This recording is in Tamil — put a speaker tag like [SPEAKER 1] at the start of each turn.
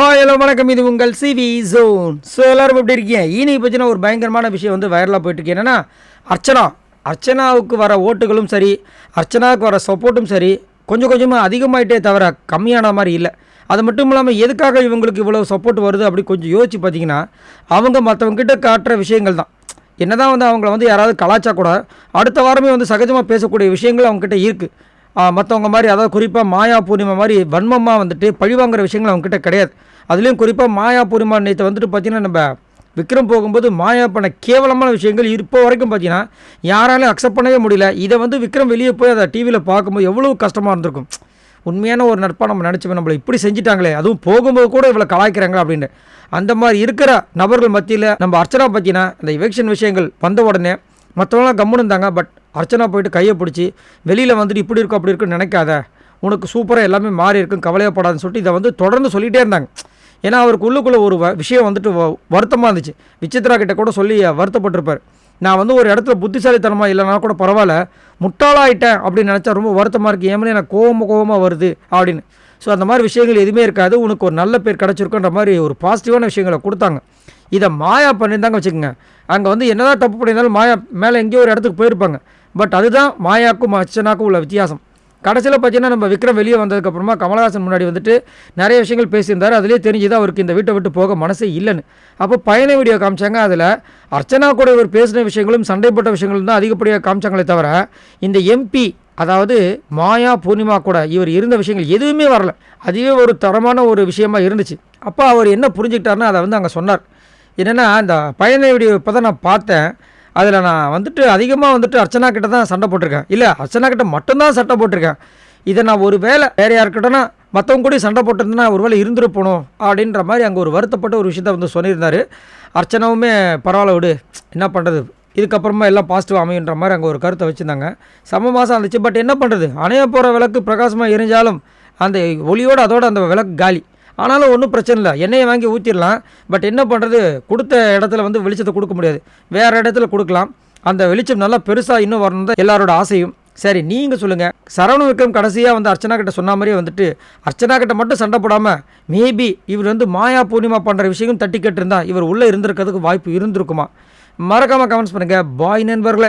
[SPEAKER 1] ஹாய் ஹலோ வணக்கம். இது உங்கள் சிவி ஜோன். ஸோ எல்லாரும் எப்படி இருக்கீங்க? இனி பற்றின ஒரு பயங்கரமான விஷயம் வந்து வைரலாக போயிட்டுருக்கு என்னென்னா அர்ச்சனா. அர்ச்சனாவுக்கு வர ஓட்டுகளும் சரி அர்ச்சனாவுக்கு வர சப்போர்ட்டும் சரி கொஞ்சம் கொஞ்சமாக அதிகமாயிட்டே தவிர கம்மியான மாதிரி இல்லை. அது மட்டும் இல்லாமல் எதுக்காக இவங்களுக்கு இவ்வளோ சப்போர்ட் வருது அப்படி கொஞ்சம் யோசிச்சு பார்த்தீங்கன்னா அவங்க மற்றவங்ககிட்ட காட்டுற விஷயங்கள் தான். என்னதான் வந்து அவங்கள வந்து யாராவது கலாச்சா கூட அடுத்த வாரமே வந்து சகஜமாக பேசக்கூடிய விஷயங்கள் அவங்ககிட்ட இருக்குது மற்றவங்க மாதிரி அதாவது குறிப்பாக மாயா பூர்ணிமா மாதிரி வன்மமாக வந்துட்டு பழிவாங்குற விஷயங்கள் அவங்ககிட்ட கிடையாது. அதுலேயும் குறிப்பாக மாயா பூர்ணிமா நேற்று வந்துட்டு பார்த்தீங்கன்னா நம்ம விக்ரம் போகும்போது மாயா பண்ண கேவலமான விஷயங்கள் இப்போ வரைக்கும் பார்த்தீங்கன்னா யாராலையும் அக்செப்ட் பண்ணவே முடியல. இதை வந்து விக்ரம் வெளியே போய் அதை டிவியில் பார்க்கும்போது எவ்வளோ கஷ்டமாக இருந்திருக்கும். உண்மையான ஒரு நட்பாக நம்ம நினச்சோம் நம்மளை இப்படி செஞ்சிட்டாங்களே அதுவும் போகும்போது கூட இவ்வளோ கலாய்க்கிறாங்களா அப்படின்னு. அந்த மாதிரி இருக்கிற நபர்கள் மத்தியில் நம்ம அர்ச்சனா பார்த்தீங்கன்னா இந்த எவெக்ஷன் விஷயங்கள் வந்த உடனே மற்றவங்களாம் கம்முன்னு இருந்தாங்க. பட் அர்ச்சனா போயிட்டு கையை பிடிச்சி வெளியில் வந்துட்டு இப்படி இருக்கும் அப்படி இருக்குன்னு நினைக்காத. உனக்கு சூப்பராக எல்லாமே மாறி இருக்கும் கவலையப்படாதுன்னு சொல்லிட்டு இதை வந்து தொடர்ந்து சொல்லிகிட்டே இருந்தாங்க. ஏன்னா அவருக்கு உள்ளுக்குள்ளே ஒரு வ- விஷயம் வந்துட்டு வ- வருத்தமாக இருந்துச்சு. விசித்ரா கிட்ட கூட சொல்லி வருத்தப்பட்டிருப்பார். நான் வந்து ஒரு இடத்துல புத்திசாலித்தனமாக இல்லைனா கூட பரவாயில்ல. முட்டாளாயிட்டேன் அப்படின்னு நினச்சா ரொம்ப வருத்தமாக இருக்குது ஏமனே எனக்கு கோவமாக கோவமாக வருது அப்படின்னு. ஸோ அந்த மாதிரி விஷயங்கள் எதுவுமே இருக்காது. உனக்கு ஒரு நல்ல பேர் கிடச்சிருக்குன்ற மாதிரி ஒரு பாசிட்டிவான விஷயங்களை கொடுத்தாங்க. இதை மாயா பண்ணியிருந்தாங்க வச்சுக்கோங்க. அங்கே வந்து என்னதான் தப்பு பண்ணியிருந்தாலும் மாயா மேலே எங்கேயோ ஒரு இடத்துக்கு போயிருப்பாங்க. பட் அதுதான் மாயாக்கும் அர்ச்சனாக்கும் உள்ள வித்தியாசம். கடைசியில் பார்த்தீங்கன்னா நம்ம விக்ரம் வெளியே வந்ததுக்கப்புறமா கமலஹாசன் முன்னாடி வந்துட்டு நிறைய விஷயங்கள் பேசியிருந்தார். அதிலே தெரிஞ்சுது அவருக்கு இந்த வீட்டை விட்டு போக மனசே இல்லைன்னு. அப்போ பயண வீடியோ காமிச்சாங்க. அதில் அர்ச்சனா கூட இவர் பேசின விஷயங்களும் சண்டைப்பட்ட விஷயங்களும் தான் அதிகப்படியாக காமிச்சாங்களே தவிர இந்த எம்பி அதாவது மாயா பூர்ணிமா கூட இவர் இருந்த விஷயங்கள் எதுவுமே வரல. அதுவே ஒரு தரமான ஒரு விஷயமா இருந்துச்சு. அப்போ அவர் என்ன புரிஞ்சுக்கிட்டாருன்னா அதை வந்து அங்கே சொன்னார். என்னென்னா இந்த பயண வீடியோ இப்போ தான் நான் பார்த்தேன். அதில் நான் வந்துட்டு அதிகமாக வந்துட்டு அர்ச்சனா கிட்ட தான் சண்டை போட்டிருக்கேன். இல்லை அர்ச்சனா கிட்ட மட்டும்தான் சண்டை போட்டிருக்கேன். இதை நான் ஒரு வேளை வேறு யாருக்கிட்டனா மற்றவங்க கூட சண்டை போட்டிருந்தேன்னா ஒரு வேளை இருந்திருப்பணும் அப்படின்ற மாதிரி அங்கே ஒரு வருத்தப்பட்ட ஒரு விஷயத்த வந்து சொல்லியிருந்தாரு. அர்ச்சனாவுமே பரவாயில்ல விடு என்ன பண்ணுறது இதுக்கப்புறமா எல்லாம் பாசிட்டிவ் அமையுன்ற மாதிரி அங்கே ஒரு கருத்தை வச்சுருந்தாங்க. சம மாதம் இருந்துச்சு பட் என்ன பண்ணுறது அணைய போகிற விளக்கு பிரகாசமாக எரிஞ்சாலும் அந்த ஒளியோடு அதோட அந்த விளக்கு காலி. ஆனாலும் ஒன்றும் பிரச்சனை இல்லை. எண்ணெயை வாங்கி ஊற்றிடலாம் பட் என்ன பண்ணுறது கொடுத்த இடத்துல வந்து வெளிச்சத்தை கொடுக்க முடியாது. வேறு இடத்துல கொடுக்கலாம். அந்த வெளிச்சம் நல்லா பெருசாக இன்னும் வரணும் தான் எல்லாரோட ஆசையும். சரி நீங்கள் சொல்லுங்கள் சரவண விக்ரம் கடைசியாக வந்து அர்ச்சனா கிட்ட சொன்ன மாதிரியே வந்துட்டு அர்ச்சனா கிட்ட மட்டும் சண்டை போடாமல் மேபி இவர் வந்து மாயா பூர்ணிமா பண்ணுற விஷயம் தட்டி கேட்டிருந்தா இவர் உள்ளே இருந்திருக்கிறதுக்கு வாய்ப்பு இருந்திருக்குமா? மறக்காமல் கமெண்ட்ஸ் பண்ணுங்கள் பாய் நண்பர்களே.